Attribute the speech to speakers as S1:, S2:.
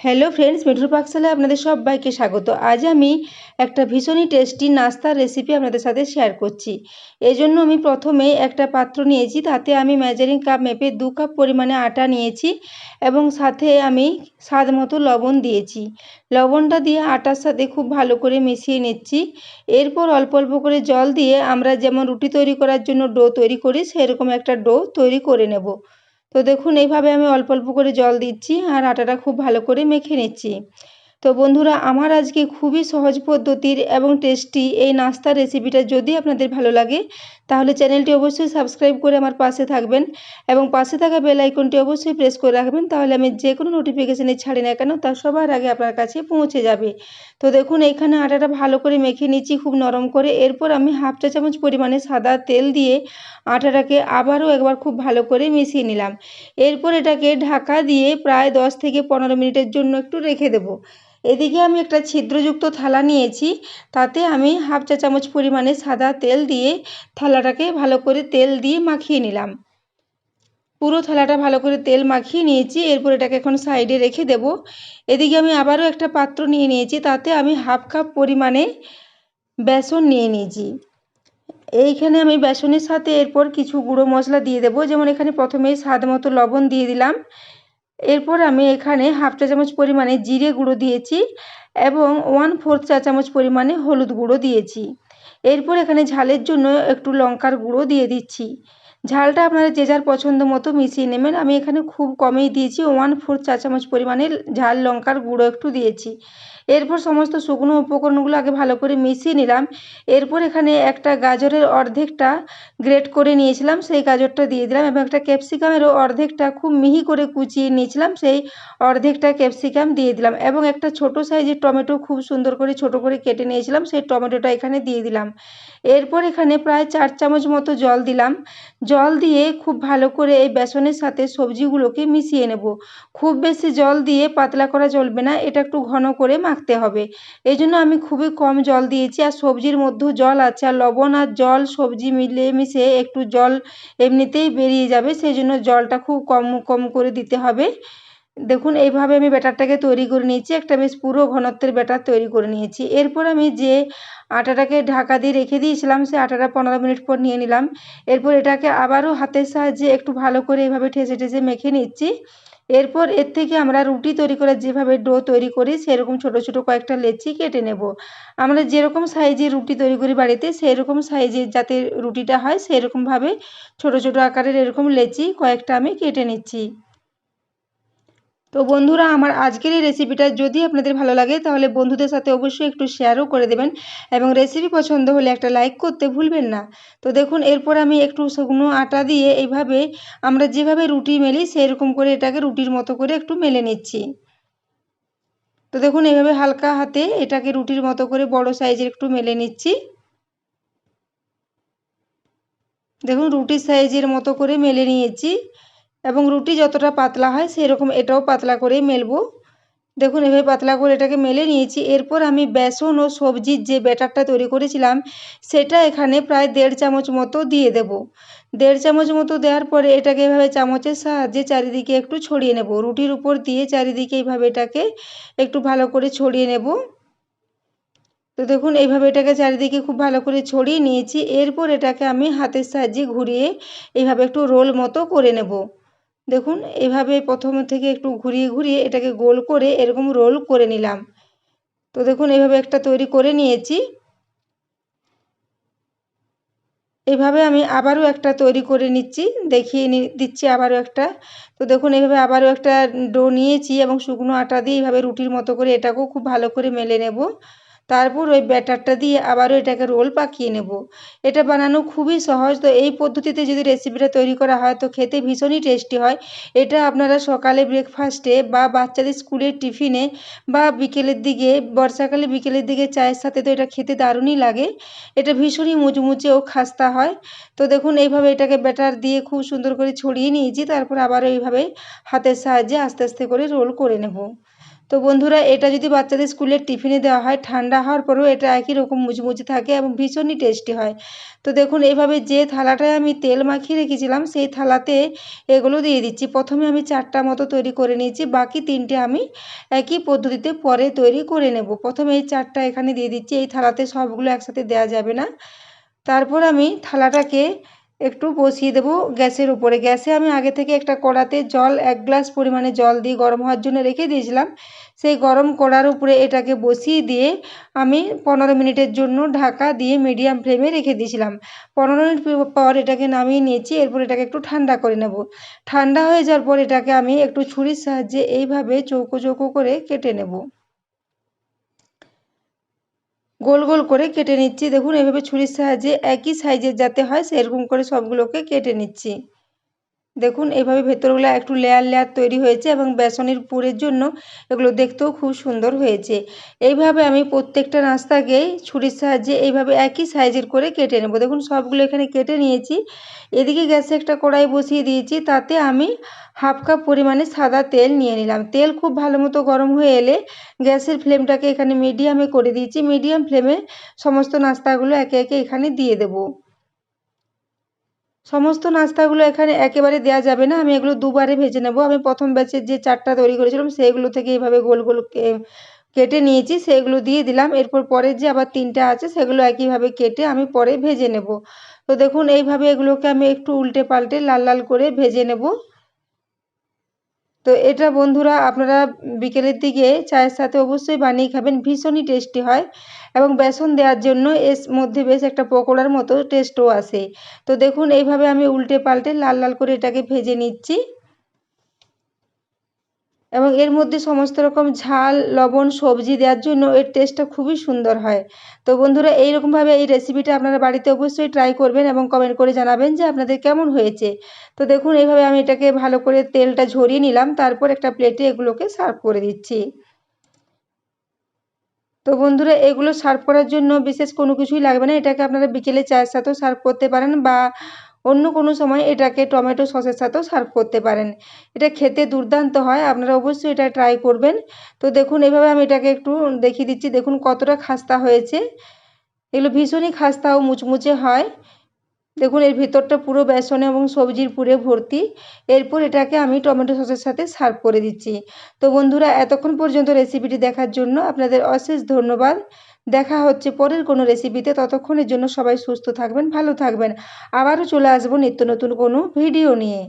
S1: Hello friends মিঠুর পাকশালায় আপনাদের সবাইকে স্বাগত। আজ আমি একটা ভীষণই টেস্টি নাস্তার রেসিপি আপনাদের সাথে শেয়ার করছি। এই জন্য আমি প্রথমে একটা পাত্র নিয়েছি, তাতে আমি মেজারিং কাপ মেপে দু কাপ পরিমাণে আটা নিয়েছি এবং সাথে আমি স্বাদ মতো লবণ দিয়েছি। লবণটা দিয়ে আটার সাথে খুব ভালো করে মিশিয়ে নিচ্ছি। এরপর অল্প অল্প করে জল দিয়ে আমরা যেমন রুটি তৈরি করার জন্য ডো তৈরি করি, সেরকম একটা ডো তৈরি করে নেব। তো দেখুন, এইভাবে আমি অল্প অল্প করে জল দিচ্ছি আর আটাটা খুব ভালো করে মেখে নিচ্ছি। তো বন্ধুরা, আমার আজকে খুবই সহজ পদ্ধতির এবং টেস্টি এই নাস্তার রেসিপিটা যদি আপনাদের ভালো লাগে, তাহলে চ্যানেলটি অবশ্যই সাবস্ক্রাইব করে আমার পাশে থাকবেন এবং পাশে থাকা বেল আইকনটি অবশ্যই প্রেস করে রাখবেন, তাহলে আমি যে কোনো নোটিফিকেশানে ছাড়ি না কেন, তা সবার আগে আপনার কাছে পৌঁছে যাবে। তো দেখুন এইখানে আটাটা ভালো করে মেখে নিচ্ছি খুব নরম করে। এরপর আমি হাফ চা চামচ পরিমাণে সাদা তেল দিয়ে আটাটাকে আবারও একবার খুব ভালো করে মিশিয়ে নিলাম। এরপর এটাকে ঢাকা দিয়ে প্রায় দশ থেকে পনেরো মিনিটের জন্য একটু রেখে দেবো। এদিকে আমি একটা ছিদ্রযুক্ত থালা নিয়েছি, তাতে আমি হাফ চা চামচ পরিমাণে সাদা তেল দিয়ে থালাটাকে ভালো করে তেল দিয়ে মাখিয়ে নিলাম। পুরো থালাটা ভালো করে তেল মাখিয়ে নিয়েছি, এরপর এটাকে এখন সাইডে রেখে দেব। এদিকে আমি আবারও একটা পাত্র নিয়ে নিয়েছি, তাতে আমি হাফ কাপ পরিমাণে বেসন নিয়ে নিয়েছি। এইখানে আমি বেসনের সাথে এরপর কিছু গুঁড়ো মশলা দিয়ে দেবো, যেমন এখানে প্রথমেই স্বাদ মতো লবণ দিয়ে দিলাম। এরপর আমি এখানে হাফ চা চামচ পরিমাণে জিরে গুঁড়ো দিয়েছি এবং ওয়ান ফোর্থ চা চামচ পরিমাণে হলুদ গুঁড়ো দিয়েছি। এরপর এখানে ঝালের জন্য একটু লঙ্কার গুঁড়ো দিয়ে দিচ্ছি। ঝালটা আপনারা যে যার পছন্দ মতো মিশিয়ে নেবেন। আমি এখানে খুব কমেই দিয়েছি। ওয়ান ফোর্থ চা চামচ পরিমাণে ঝাল, লঙ্কার গুঁড়ো একটু দিয়েছি। এরপর সমস্ত শুকনো উপকরণগুলো আগে ভালো করে মিশিয়ে নিলাম। এরপর এখানে একটা গাজরের অর্ধেকটা গ্রেট করে নিয়েছিলাম। সেই গাজরটা দিয়ে দিলাম এবং একটা ক্যাপসিকামেরও অর্ধেকটা খুব মিহি করে কুচিয়ে নিয়েছিলাম। সেই অর্ধেকটা ক্যাপসিকাম দিয়ে দিলাম এবং একটা ছোট সাইজের টমেটো খুব সুন্দর করে ছোট করে কেটে নিয়েছিলাম। সেই টমেটোটা এখানে দিয়ে দিলাম। এরপর এখানে প্রায় চার চামচ মতো জল দিলাম। জল দিয়ে খুব ভালো করে এই বেসনের সাথে সবজিগুলোকে মিশিয়ে নেব। খুব বেশি জল দিয়ে পাতলা করা চলবে না, এটা একটু ঘন করে মাখতে হবে। এই জন্য আমি খুবই কম জল দিয়েছি আর সবজির মধ্যেও জল আছে আর লবণ আর জল সবজি মিলে মিশে একটু জল এমনিতেই বেরিয়ে যাবে, সেই জন্য জলটা খুব কম কম করে দিতে হবে। দেখুন, এইভাবে আমি ব্যাটারটাকে তৈরি করে নিয়েছি। একটা বেশ পুরো ঘনত্বের ব্যাটার তৈরি করে নিয়েছি। এরপর আমি যে আটাটাকে ঢাকা দিয়ে রেখে দিয়েছিলাম, সে আটাটা পনেরো মিনিট পর নিয়ে নিলাম। এরপর এটাকে আবারও হাতের সাহায্যে একটু ভালো করে এইভাবে ঠেসে ঠেসে মেখে নিচ্ছি। এরপর এর থেকে আমরা রুটি তৈরি করে যেভাবে ডো তৈরি করি, সেরকম ছোট ছোট কয়েকটা লেচি কেটে নেব। আমরা যেরকম সাইজের রুটি তৈরি করি বাড়িতে, সেরকম সাইজের যাতে রুটিটা হয়, সেরকমভাবে ছোট ছোট আকারের এরকম লেচি কয়েকটা আমি কেটে নিচ্ছি। তো বন্ধুরা, আমার আজকের এই রেসিপিটা যদি আপনাদের ভালো লাগে, তাহলে বন্ধুদের সাথে অবশ্যই একটু শেয়ারও করে দেবেন এবং রেসিপি পছন্দ হলে একটা লাইক করতে ভুলবেন না। তো দেখুন, এরপর আমি একটু শুকনো আটা দিয়ে এইভাবে আমরা যেভাবে রুটি মেলি, সেরকম করে এটাকে রুটির মতো করে একটু মেলে নিচ্ছি। তো দেখুন, এইভাবে হালকা হাতে এটাকে রুটির মতো করে বড় সাইজের একটু মেলে নিচ্ছি। দেখুন, রুটির সাইজের মতো করে মেলে নিয়েছি। এবং রুটি যতটা পাতলা হয় সেরকম এটাও পাতলা করেই মেলবো। দেখুন, এভাবে পাতলা করে এটাকে মেলে নিয়েছি। এরপর আমি বেসন ও সবজির যে ব্যাটারটা তৈরি করেছিলাম, সেটা এখানে প্রায় দেড় চামচ মতো দিয়ে দেব। দেড় চামচ মতো দেওয়ার পরে এটাকে এভাবে চামচের সাহায্যে চারিদিকে একটু ছড়িয়ে নেব। রুটির উপর দিয়ে চারিদিকে এইভাবে এটাকে একটু ভালো করে ছড়িয়ে নেব। তো দেখুন এইভাবে এটাকে চারিদিকে খুব ভালো করে ছড়িয়ে নিয়েছি। এরপর এটাকে আমি হাতের সাহায্যে ঘুরিয়ে এইভাবে একটু রোল মতো করে নেব। দেখুন, এভাবে প্রথম থেকে একটু ঘুরিয়ে ঘুরিয়ে এটাকে গোল করে এরকম রোল করে নিলাম। তো দেখুন, এভাবে একটা তৈরি করে নিয়েছি। এভাবে আমি আবারও একটা তৈরি করে নিচ্ছি, দেখিয়ে দিচ্ছি আবারও একটা। তো দেখুন এইভাবে আবারও একটা ডো নিয়েছি এবং শুকনো আটা দিয়ে এইভাবে রুটির মতো করে এটাকেও খুব ভালো করে মেলে নেব। তারপর ওই ব্যাটারটা দিয়ে আবারও এটাকে রোল পাকিয়ে নেব। এটা বানানো খুবই সহজ, তো এই পদ্ধতিতে যদি রেসিপিটা তৈরি করা হয়, তো খেতে ভীষণই টেস্টি হয়। এটা আপনারা সকালে ব্রেকফাস্টে বা বাচ্চাদের স্কুলের টিফিনে বা বিকেলের দিকে, বর্ষাকালে বিকেলের দিকে চায়ের সাথে তো এটা খেতে দারুণই লাগে। এটা ভীষণই মুচমুচে ও খাস্তা হয়। তো দেখুন, এইভাবে এটাকে ব্যাটার দিয়ে খুব সুন্দর করে ছড়িয়ে নিয়েছি, তারপর আবারও এইভাবে হাতের সাহায্যে আস্তে আস্তে করে রোল করে নেব। তো বন্ধুরা, এটা যদি বাচ্চাদের স্কুলের টিফিনে দেওয়া হয়, ঠান্ডা হওয়ার পরেও এটা একই রকম মুচমুচে থাকে এবং ভীষণই টেস্টি হয়। তো দেখুন এইভাবে যে থালাটায় আমি তেল মাখিয়ে রেখেছিলাম, সেই থালাতে এগুলো দিয়ে দিচ্ছি। প্রথমে আমি চারটা মতো তৈরি করে নিয়েছি, বাকি তিনটে আমি একই পদ্ধতিতে পরে তৈরি করে নেব। প্রথমে এই চারটা এখানে দিয়ে দিচ্ছি, এই থালাতে সবগুলো একসাথে দেওয়া যাবে না। তারপর আমি থালাটাকে একটু বসিয়ে দেবো গ্যাসের উপরে। গ্যাসে আমি আগে থেকে একটা কড়াতে জল, এক গ্লাস পরিমাণে জল দিয়ে গরম হওয়ার জন্য রেখে দিয়েছিলাম। সেই গরম কড়ার উপরে এটাকে বসিয়ে দিয়ে আমি পনেরো মিনিটের জন্য ঢাকা দিয়ে মিডিয়াম ফ্লেমে রেখে দিয়েছিলাম। পনেরো মিনিট পর এটাকে নামিয়ে নিয়েছি, এরপর এটাকে একটু ঠান্ডা করে নেব। ঠান্ডা হয়ে যাওয়ার পর এটাকে আমি একটু ছুরির সাহায্যে এইভাবে চৌকো চৌকো করে কেটে নেব। গোল গোল করে কেটে নিচ্ছি। দেখুন, এভাবে ছুরির সাহায্যে একই সাইজের যাতে হয়, সেরকম করে সবগুলোকে কেটে নিচ্ছি। দেখুন এইভাবে ভেতরগুলো একটু লেয়ার লেয়ার তৈরি হয়েছে এবং বেসনের পুরের জন্য এগুলো দেখতেও খুব সুন্দর হয়েছে। এইভাবে আমি প্রত্যেকটা নাস্তাকেই ছুরির সাহায্যে এইভাবে একই সাইজের করে কেটে নেব। দেখুন, সবগুলো এখানে কেটে নিয়েছি। এদিকে গ্যাসে একটা কড়াই বসিয়ে দিয়েছি, তাতে আমি হাফ কাপ পরিমাণে সাদা তেল নিয়ে নিলাম। তেল খুব ভালো মতো গরম হয়ে এলে গ্যাসের ফ্লেমটাকে এখানে মিডিয়ামে করে দিয়েছি। মিডিয়াম ফ্লেমে সমস্ত নাস্তাগুলো একে একে এখানে দিয়ে দেবো। সমস্ত নাস্তাগুলো এখানে একেবারে দেওয়া যাবে না। আমি এগুলো দুবারে ভেজে নেব। আমি প্রথম ব্যাচের যে চারটা তৈরি করেছিলাম, সেগুলো থেকে এইভাবে গোল গোল কেটে নিয়েছি, সেগুলো দিয়ে দিলাম। এরপর পরের যে আবার তিনটা আছে, সেগুলো একইভাবে কেটে আমি পরে ভেজে নেব। তো দেখুন, এইভাবে এগুলোকে আমি একটু উল্টে পাল্টে লাল লাল করে ভেজে নেব। তো এটা বন্ধুরা আপনারা বিকেলের দিকে চায়ের সাথে অবশ্যই বানিয়ে খাবেন। ভীষণই টেস্টি হয় এবং বেসন দেওয়ার জন্য এর মধ্যে বেশ একটা পকোড়ার মতো টেস্টও আসে তো দেখুন, এইভাবে আমি উল্টে পাল্টে লাল লাল করে এটাকে ভেজে নিচ্ছি। এবং এর মধ্যে সমস্ত রকম ঝাল, লবণ, সবজি দেওয়ার জন্য এর টেস্টটা খুবই সুন্দর হয়। তো বন্ধুরা এই এইরকমভাবে এই রেসিপিটা আপনারা বাড়িতে অবশ্যই ট্রাই করবেন এবং কমেন্ট করে জানাবেন যে আপনাদের কেমন হয়েছে। তো দেখুন, এইভাবে আমি এটাকে ভালো করে তেলটা ঝরিয়ে নিলাম, তারপর একটা প্লেটে এগুলোকে সার্ভ করে দিচ্ছি। তো বন্ধুরা, এগুলো সার্ভ করার জন্য বিশেষ কোনো কিছুই লাগবে না। এটাকে আপনারা বিকেলে চায়ের সাথেও সার্ভ করতে পারেন বা অন্য কোনো সময় এটাকে টমেটো সসের সাথেও সার্ভ করতে পারেন। এটা খেতে দুর্দান্ত হয়, আপনারা অবশ্যই এটা ট্রাই করবেন। তো দেখুন, এভাবে আমি এটাকে একটু দেখিয়ে দিচ্ছি। দেখুন, কতটা খাস্তা হয়েছে। এগুলো ভীষণই খাস্তা ও মুচমুচে হয়। দেখুন, এর ভিতরটা পুরো বেসন এবং সবজির পুরে ভর্তি। এরপর এটাকে আমি টমেটো সসের সাথে সার্ভ করে দিচ্ছি। তো বন্ধুরা, এতক্ষণ পর্যন্ত রেসিপিটি দেখার জন্য আপনাদের অশেষ ধন্যবাদ। দেখা হচ্ছে পরের কোনো রেসিপিতে ততক্ষণের জন্য সবাই সুস্থ থাকবেন, ভালো থাকবেন। আবারও চলে আসব নিত্য নতুন কোনো ভিডিও নিয়ে।